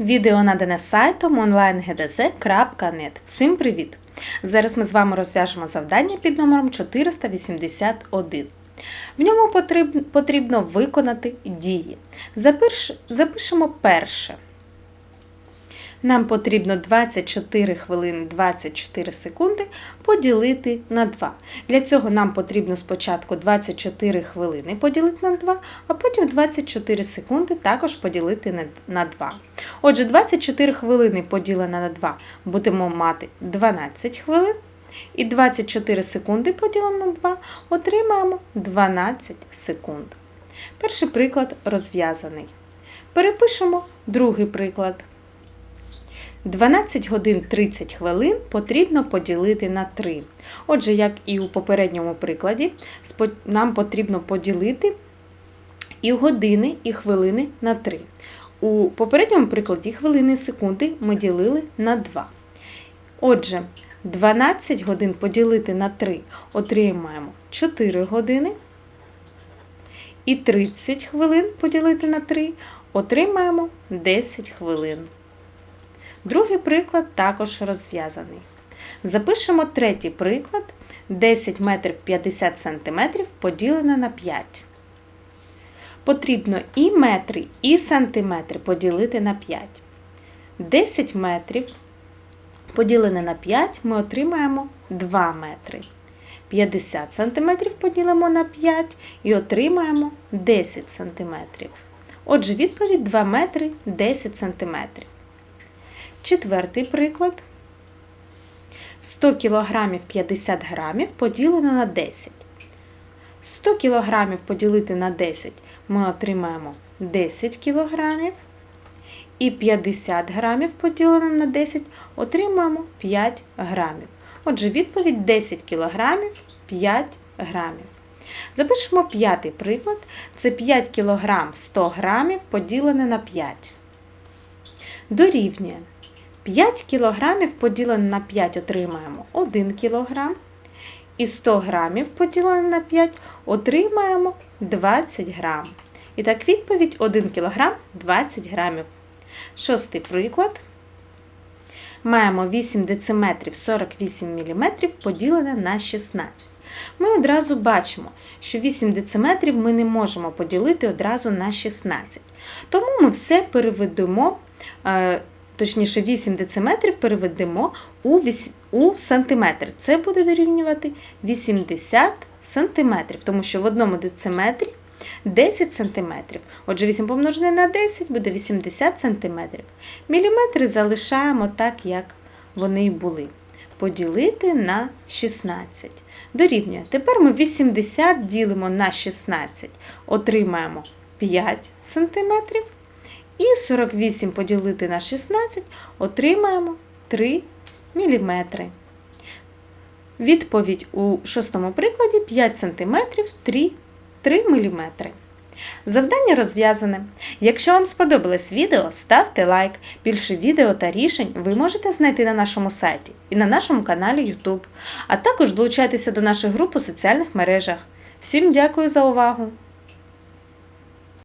Відео надане сайтом onlinegdz.net. Всім привіт! Зараз ми з вами розв'яжемо завдання під номером 481. В ньому потрібно виконати дії. Запиш- Запишемо перше. Нам потрібно 24 хвилини 24 секунди поділити на 2. Для цього нам потрібно спочатку 24 хвилини поділити на 2, а потім 24 секунди також поділити на- на 2. Отже, 24 хвилини поділено на 2 будемо мати 12 хвилин. І 24 секунди поділено на 2 отримаємо 12 секунд. Перший приклад розв'язаний. Перепишемо другий приклад. 12 годин 30 хвилин потрібно поділити на 3. Отже, як і у попередньому прикладі, нам потрібно поділити і години, і хвилини на 3. У попередньому прикладі хвилини і секунди ми ділили на 2. Отже, 12 годин поділити на 3 отримаємо 4 години. І 30 хвилин поділити на 3 отримаємо 10 хвилин. Другий приклад також розв'язаний. Запишемо третій приклад 10 метрів 50 сантиметрів поділено на 5. Потрібно і метри, і сантиметри поділити на 5. 10 метрів поділене на 5 ми отримаємо 2 метри. 50 сантиметрів поділимо на 5 і отримаємо 10 сантиметрів. Отже, відповідь 2 метри 10 сантиметрів. Четвертий приклад. 100 кг 50 грамів поділено на 10. 100 кг поділити на 10 ми отримаємо 10 кг. І 50 грамів поділено на 10 отримаємо 5 грамів. Отже, відповідь 10 кг 5 грамів. Запишемо п'ятий приклад. Це 5 кг 100 грамів поділене на 5. Дорівнює 5 кг поділене на 5 отримаємо 1 кг. І 100 грамів поділене на 5 отримаємо 20 грам. І так відповідь 1 кг 20 грамів. Шостий приклад. Маємо 8 дециметрів 48 мм поділене на 16. Ми одразу бачимо, що 8 дециметрів ми не можемо поділити одразу на 16. Тому ми все переведемо, е, точніше 8 дециметрів переведемо у, у сантиметр. Це буде дорівнювати 80 сантиметрів, тому що в одному дециметрі 10 см. Отже, 8 помножене на 10 буде 80 см. Міліметри залишаємо так, як вони й були. Поділити на 16. Дорівнює. Тепер ми 80 ділимо на 16, отримаємо 5 см. І 48 поділити на 16 отримаємо 3 мм. Відповідь у шостому прикладі 5 см 3 3 мм. Завдання розв'язане. Якщо вам сподобалось відео, ставте лайк. Більше відео та рішень ви можете знайти на нашому сайті і на нашому каналі YouTube, а також долучайтеся до наших груп у соціальних мережах. Всім дякую за увагу!